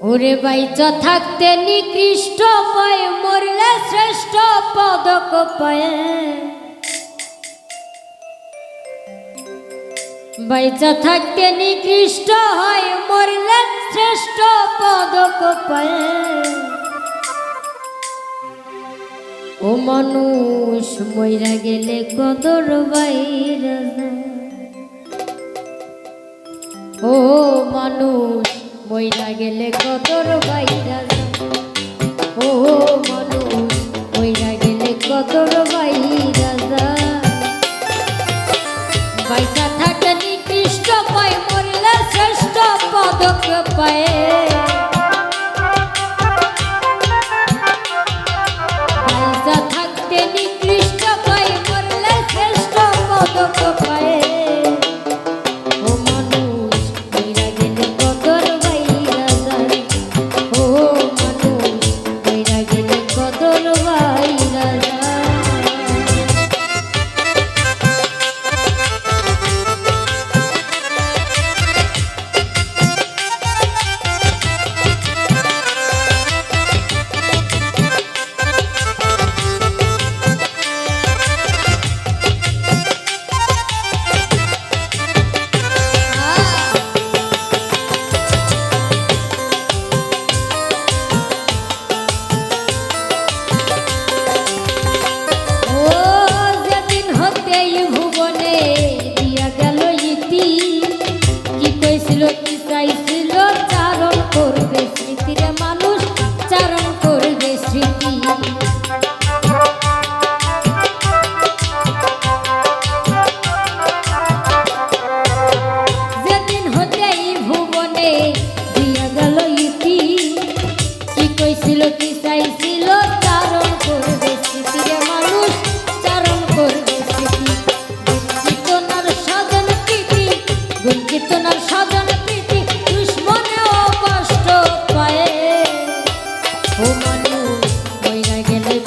ওরে বাইচা থাকতে নিকৃষ্ট পায় মরলে শ্রেষ্ঠ পদক পায় বাইচা থাকতে নিকৃষ্ট হয় মরলে শ্রেষ্ঠ পদক পায় ও মানুষ, মইরা গেলে কদর বাইরা। ও মানুষ মইরা গেলে কত বাইরা। ও মানুষ, বইলা গেলে কদর বাইরা যায়। বাইসা থাকে নিকৃষ্ট পায়, মরলে শ্রেষ্ঠ পদক পায়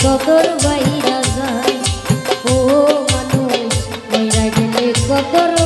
কদর বাইরা যায়। ও মানুষ মইরা গেলে কদর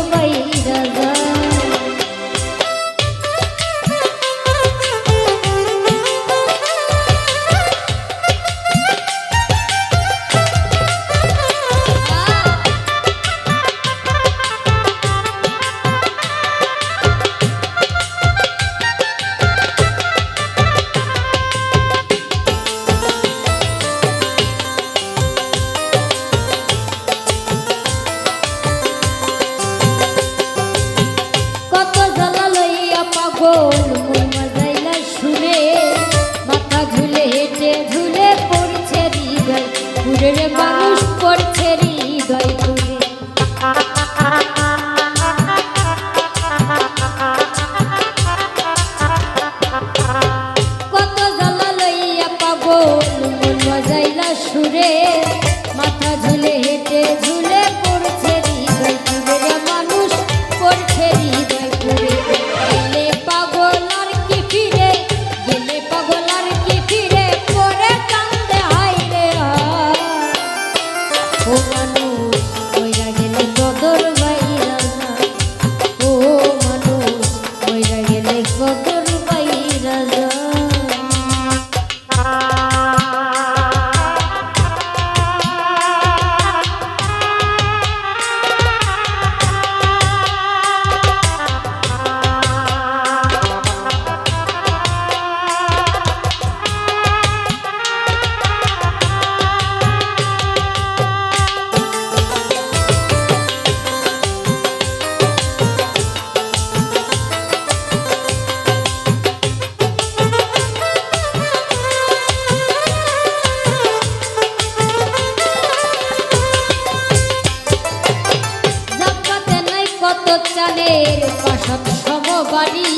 চালের পাশত সম বাড়ি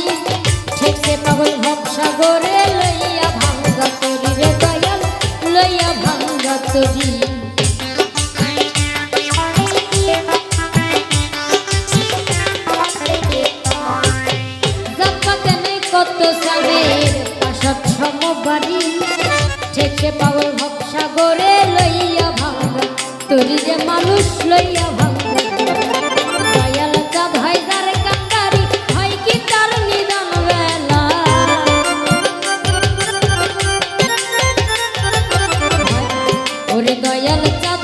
ঠেকছে পাগল ভবসাগরে লইয়া ভাঙ্গা তরি রে দয়াল, লইয়া ভাঙ্গা তরি। পাগল ভবসাগরে লইয়া ভাঙ্গা তরি যে মানুষ, লইয়া ভাঙ্গা দয়াল চা